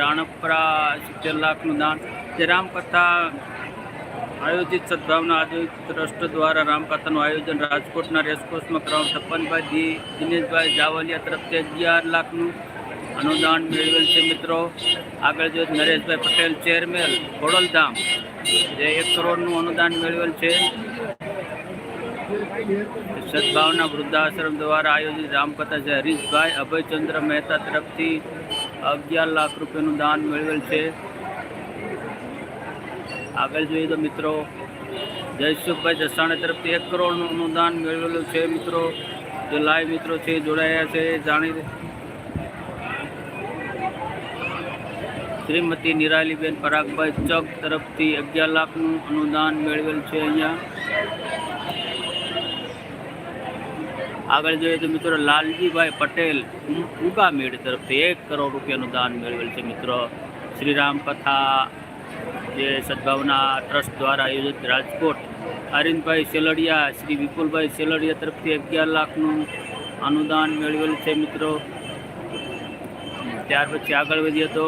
રાણપરા સિત્તેર લાખનું દાન. જે રામકથા આયોજિત સદભાવના આયોજિત ટ્રસ્ટ દ્વારા રામકથાનું આયોજન રાજકોટના રેસકોર્સમાં કરવામાં છપ્પનભાઈ દિનેશભાઈ જાવલિયા તરફથી અગિયાર લાખનું અનુદાન મેળવેલ છે મિત્રો. આગળ જો નરેશભાઈ પટેલ, ચેરમેન, ખોડલધામ, જે એક કરોડનું અનુદાન મેળવેલ છે. સદભાવના વૃદ્ધાશ્રમ દ્વારા આયોજિત રામકથા છે. હરીશભાઈ અભયચંદ્ર મહેતા તરફથી અગિયાર લાખ રૂપિયાનું દાન મેળવેલ છે. આગળ જોઈએ તો મિત્રો જયસુખભાઈ જસાણા તરફથી એક કરોડનું અનુદાન મેળવેલું છે મિત્રો. જે લાઈવ મિત્રો છે, જોડાયા છે, જાણી શ્રીમતી નિરાલીબેન પરાગભાઈ ચક તરફથી અગિયાર લાખનું અનુદાન મેળવેલ છે અહીંયા. આગળ જોઈએ તો મિત્રો લાલજીભાઈ પટેલ ઉગા મેળ તરફથી એક કરોડ રૂપિયાનું દાન મેળવેલ છે મિત્રો. શ્રીરામ કથા જે સદભાવના ટ્રસ્ટ દ્વારા આયોજિત રાજકોટ આરિંદભાઈ સેલડિયા, શ્રી વિપુલભાઈ સેલડિયા તરફથી અગિયાર લાખનું અનુદાન મેળવેલ છે મિત્રો. ત્યાર પછી આગળ વધીએ તો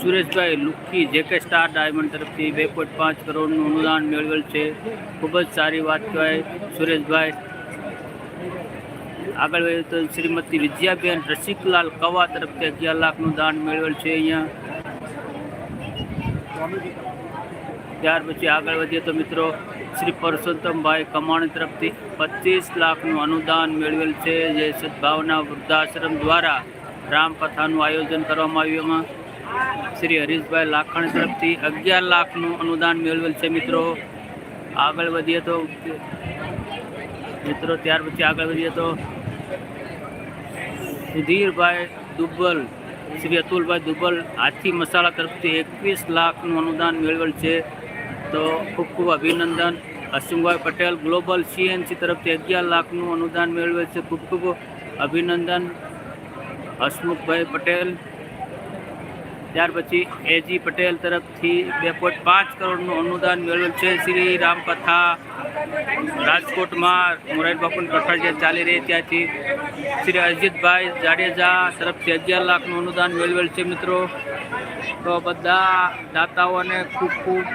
Sureshbhai Lukhi, JK star diamond તરફથી બે પોઈન્ટ પાંચ કરોડનું અનુદાન મેળવેલ છે. ખૂબ જ સારી વાત કહેવાય. સુરેશભાઈ આગળ વધીએ તો શ્રીમતી વિદ્યાબેન રસિકલાલ કવા તરફથી અગિયાર લાખનું દાન મેળવેલ છે અહીંયા. ત્યાર પછી આગળ વધીએ તો મિત્રો શ્રી પરસોત્તમભાઈ કમાણી તરફથી પચીસ લાખનું અનુદાન મેળવેલ છે. જે સદભાવના વૃદ્ધાશ્રમ દ્વારા રામકથાનું આયોજન કરવામાં આવ્યું એમાં. શ્રી હરીશભાઈ લાખાણી તરફથી અગિયાર લાખનું અનુદાન મેળવેલ છે મિત્રો. આગળ વધીએ તો મિત્રો ત્યાર પછી આગળ વધીએ તો સુધીરભાઈ દુબ્બલ શ્રી અતુલભાઈ દુબ્બલ હાથી મસાલા તરફથી એકવીસ લાખનું અનુદાન મેળવેલ છે. તો ખૂબ ખૂબ અભિનંદન. હસમુખભાઈ પટેલ ગ્લોબલ સીએનસી તરફથી અગિયાર લાખનું અનુદાન મેળવેલ છે. ખૂબ ખૂબ અભિનંદન. હસમુખભાઈ પટેલ ત્યાર પછી એજી પટેલ તરફથી બે પોઈન્ટ પાંચ કરોડનું અનુદાન મેળવેલ છે. શ્રી રામકથા રાજકોટમાં મોરારી બાપુની કથા જે ચાલી રહી. ત્યાંથી શ્રી અજીતભાઈ જાડેજા તરફથી અગિયાર લાખનું અનુદાન મેળવેલ છે મિત્રો. તો બધા દાતાઓને ખૂબ ખૂબ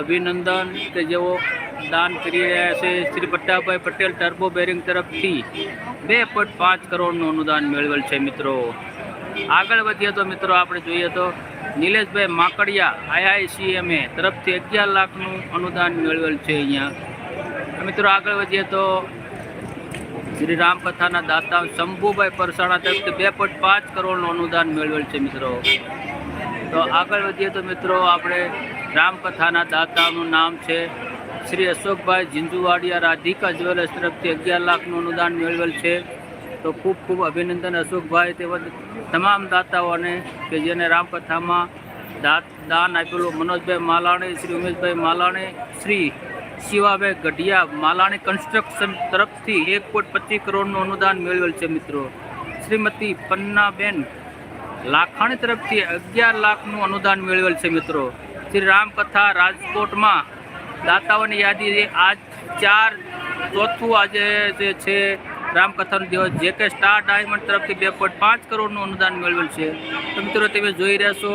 અભિનંદન કે જેઓ દાન કરી રહ્યા છે. શ્રી પટ્ટાભાઈ પટેલ ટર્બો બેરિંગ તરફથી બે પોઈન્ટ પાંચ કરોડનું અનુદાન મેળવેલ છે મિત્રો. આગળ વધીએ તો મિત્રો આપણે જોઈએ તો નિલેશભાઈ માકડિયા આઈઆઈસીએમએ તરફથી અગિયાર લાખનું અનુદાન મેળવેલ છે અહીંયા. મિત્રો આગળ વધીએ તો શ્રી રામકથાના દાતા શંભુભાઈ પરસાણા તરફથી બે પોઈન્ટ પાંચ કરોડનું અનુદાન મેળવેલ છે મિત્રો. તો આગળ વધીએ તો મિત્રો આપણે રામકથાના દાતાનું નામ છે શ્રી અશોકભાઈ ઝીંઝુવાડિયા રાધિકા જ્વેલર્સ તરફથી અગિયાર લાખનું અનુદાન મેળવેલ છે. તો ખૂબ ખૂબ અભિનંદન અશોકભાઈ તેમજ તમામ દાતાઓને કે જેને રામકથામાં દાન આપેલું મનોજભાઈ માલાણી, શ્રી ઉમેશભાઈ માલાણી, શ્રી શિવાભાઈ ગઢિયા માલાણી કન્સ્ટ્રક્શન તરફથી એક પોઈન્ટ પચીસ કરોડનું અનુદાન મેળવેલ છે મિત્રો. શ્રીમતી પન્નાબેન લાખાણી તરફથી અગિયાર લાખનું અનુદાન મેળવેલ છે મિત્રો. શ્રી રામકથા રાજકોટમાં દાતાઓની યાદી આજ ચાર ચોથું આજે જે છે રામકથાનો દિવસ જે કે સ્ટાર ડાયમંડ તરફથી બે પોઈન્ટ પાંચ કરોડનું અનુદાન મેળવેલ છે. તો મિત્રો તમે જોઈ રહ્યા છો,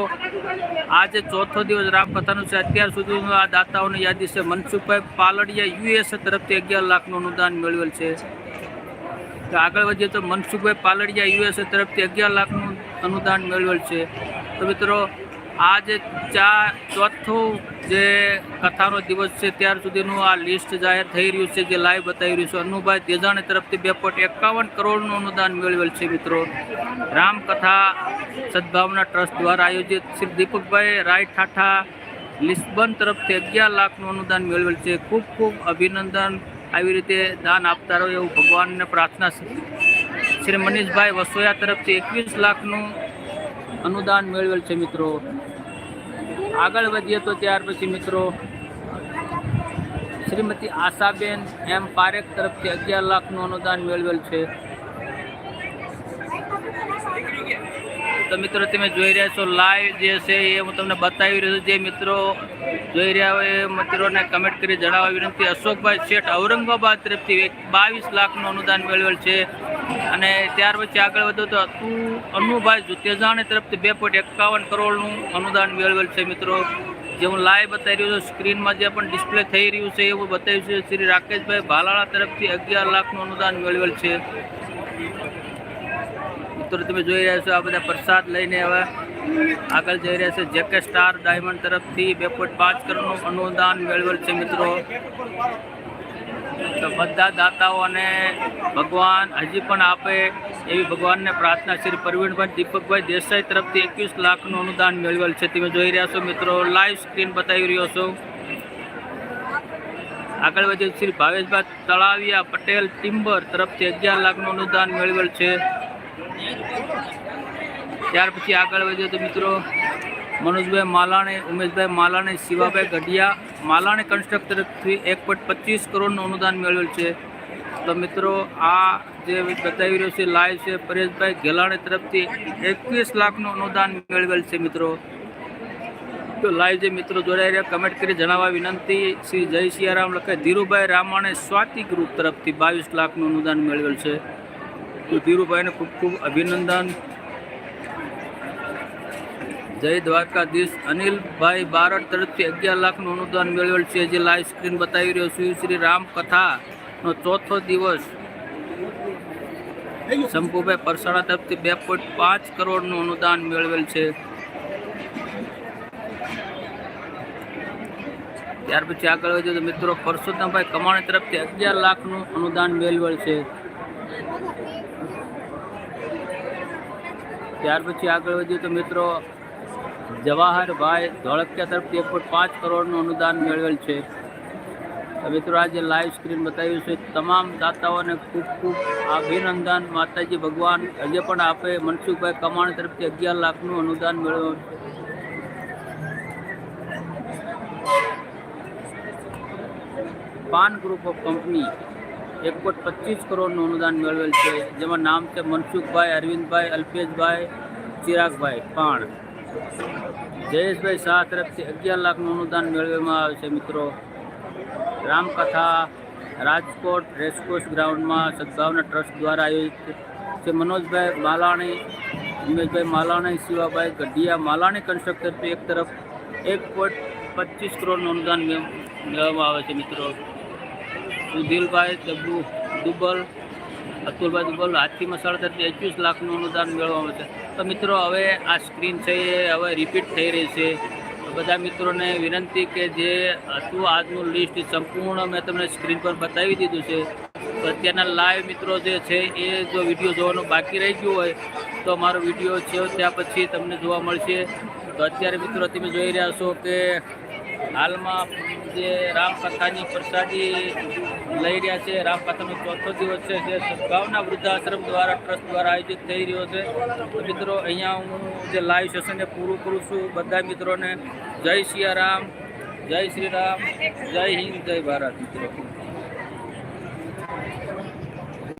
આજે ચોથો દિવસ રામકથાનું છે. અત્યાર સુધીનું આ દાતાઓની યાદી છે મનસુખભાઈ પાલડિયા યુએસ તરફથી અગિયાર લાખનું અનુદાન મેળવેલ છે. તો આગળ વધીએ તો મનસુખભાઈ પાલડિયા યુએસ તરફથી અગિયાર લાખનું અનુદાન મેળવેલ છે. તો મિત્રો આ જે ચાર ચોથું જે કથાનો દિવસ છે, ત્યાર સુધીનું આ લિસ્ટ જાહેર થઈ રહ્યું છે, જે લાઈવ બતાવી રહ્યું છે. અનુભાઈ દેજાણી તરફથી બે પોઈન્ટ એકાવન કરોડનું અનુદાન મેળવેલ છે, મિત્રો. રામકથા સદભાવના ટ્રસ્ટ દ્વારા આયોજિત શ્રી દીપકભાઈ રાય ઠાઠા લિસ્બન તરફથી અગિયાર લાખનું અનુદાન મેળવેલ છે. ખૂબ ખૂબ અભિનંદન. આવી રીતે દાન આપતા રહો એવું ભગવાનને પ્રાર્થના છે. શ્રી મનીષભાઈ વસોયા તરફથી એકવીસ લાખનું અનુદાન મેળવેલ છે, મિત્રો. આગળ વધીએ તો ત્યાર પછી મિત્રો, શ્રીમતી આશાબેન એમ પારેખ તરફથી અગિયાર લાખનું અનુદાન મેળવેલ છે. તો મિત્રો તમે જોઈ રહ્યા છો લાઈવ જે છે એ હું તમને બતાવી રહ્યો છું. જે મિત્રો જોઈ રહ્યા હોય એ મિત્રોને કમેન્ટ કરી જણાવવા વિનંતી. અશોકભાઈ શેઠ ઔરંગાબાદ તરફથી એક બાવીસ લાખનું અનુદાન મેળવેલ છે. અને ત્યાર પછી આગળ વધો તો અતુ અનુભાઈ જુતેજાણી તરફથી બે પોઈન્ટ એકાવન કરોડનું અનુદાન મેળવેલ છે મિત્રો. જે હું લાઈવ બતાવી રહ્યો છું. સ્ક્રીનમાં જે પણ ડિસ્પ્લે થઈ રહ્યું છે એ હું બતાવ્યું છે શ્રી રાકેશભાઈ ભાલાળા તરફથી અગિયાર લાખનું અનુદાન મેળવેલ છે. મિત્રો તમે જોઈ રહ્યા છો આ બધા પ્રસાદ લઈને હવે આગળ જઈ રહ્યા છે. જેકે સ્ટાર ડાયમંડ તરફથી બે પોઈન્ટ પાંચ કરોડનું અનુદાન મેળવેલ છે મિત્રો. તો બધા દાતાઓને ભગવાન હજી પણ આપે એવી ભગવાનને પ્રાર્થના શ્રી પ્રવીણભાઈ દીપકભાઈ દેસાઈ તરફથી એકવીસ લાખનું અનુદાન મેળવેલ છે. તમે જોઈ રહ્યા છો મિત્રો, લાઈવ સ્ક્રીન બતાવી રહ્યો છો. આગળ વધે શ્રી ભાવેશભાઈ તળાવિયા પટેલ ટિમ્બર તરફથી અગિયાર લાખનું અનુદાન મેળવેલ છે. ત્યાર પછી આગળ વધ્યો તો મિત્રો મનોજભાઈ માલાણી, ઉમેશભાઈ માલાણી, શિવાભાઈ ગઢિયા. માલાણી કન્સ્ટ્રક્ટ તરફથી એક પોઈન્ટ પચીસ કરોડનું અનુદાન મેળવેલ છે. તો મિત્રો આ જે બતાવી રહ્યો છે લાઈવ છે, પરેશભાઈ ગેલાણી તરફથી એકવીસ લાખનું અનુદાન મેળવેલ છે મિત્રો. તો લાઈવ જે મિત્રો જોડાઈ રહ્યા કમેન્ટ કરી જણાવવા વિનંતી. શ્રી જય સિયારામ લખે ધીરુભાઈ રામાણે સ્વાતિ ગ્રુપ તરફથી બાવીસ લાખનું અનુદાન મેળવેલ છે. તો ધીરુભાઈને ખૂબ ખૂબ અભિનંદન. જય દ્વારકાધીશ અનિલભાઈ બારડ તરફથી અગિયાર લાખનું અનુદાન મેળવેલ છે જે લાઈવ સ્ક્રીન બતાવી રહ્યો છું. શ્રી રામ કથાનો ચોથો દિવસ. શંભુભાઈ પરસાણા તરફથી બે પોઈન્ટ પાંચ કરોડનું અનુદાન મેળવેલ છે. ત્યાર પછી આગળ વધ્યો તો મિત્રો પરસોત્તમભાઈ કમાણી તરફથી અગિયાર લાખનું અનુદાન મેળવેલ છે. ત્યાર પછી આગળ વધ્યું તો મિત્રો જવાહરભાઈ ધોળકિયા તરફથી એક પોઈન્ટ પાંચ કરોડનું અનુદાન મેળવેલ છે. મિત્રો, આજે લાઈવ સ્ક્રીન બતાવ્યું છે. તમામ દાતાઓને ખૂબ ખૂબ અભિનંદન. માતાજી ભગવાન, હજે પણ આપે મનસુખભાઈ કમાણ તરફથી અગિયાર લાખનું અનુદાન મેળવ્યું પાન ગ્રુપ ઓફ કંપની એક પોઈન્ટ પચીસ કરોડનું અનુદાન મેળવેલ છે. જેમાં નામ છે મનસુખભાઈ, અરવિંદભાઈ, અલ્પેશભાઈ, ચિરાગભાઈ પાણ જયેશભાઈ શાહ તરફથી અગિયાર લાખનું અનુદાન મેળવવામાં આવે છે મિત્રો. રામકથા રાજકોટ રેસકોર્સ ગ્રાઉન્ડમાં સદભાવના ટ્રસ્ટ દ્વારા આયોજિત છે. મનોજભાઈ માલાણી, ઉમેશભાઈ માલાણી, શિવાભાઈ ગઢિયા માલાણી કન્સ્ટ્રક્ટરથી એક તરફ એક પોઈન્ટ પચીસ કરોડનું અનુદાન મેળ- મેળવવામાં આવે છે મિત્રો. સુધીલભાઈ દબુ, દુબલ, અતુલભાઈ દુબલ હાથી મસાલા તરફથી એકવીસ લાખનું અનુદાન મેળવવામાં આવે છે. તો મિત્રો, હવે આ સ્ક્રીન છે એ હવે રિપીટ થઈ રહી છે. બધા મિત્રોને વિનંતી કે જે હતું આજનું લિસ્ટ સંપૂર્ણ મેં તમને સ્ક્રીન પર બતાવી દીધું છે. તો અત્યારના લાઈવ મિત્રો જે છે એ જો વીડિયો જોવાનું બાકી રહી ગયું હોય, તો મારો વીડિયો છે ત્યાં પછી તમને જોવા મળશે. તો અત્યારે મિત્રો તમે જોઈ રહ્યા છો કે હાલમાં જે રામકથાની પ્રસાદી લઈ રહ્યા છે. રામકથાનો ચોથો દિવસ છે જે સદભાવના વૃદ્ધાશ્રમ દ્વારા ટ્રસ્ટ દ્વારા આયોજિત થઈ રહ્યો છે. મિત્રો, અહીંયા હું જે લાઈવ સેશનને પૂરું કરું છું, બધા મિત્રોને જય સિયારામ જય શ્રી રામ, જય હિન્દ, જય ભારત મિત્રો.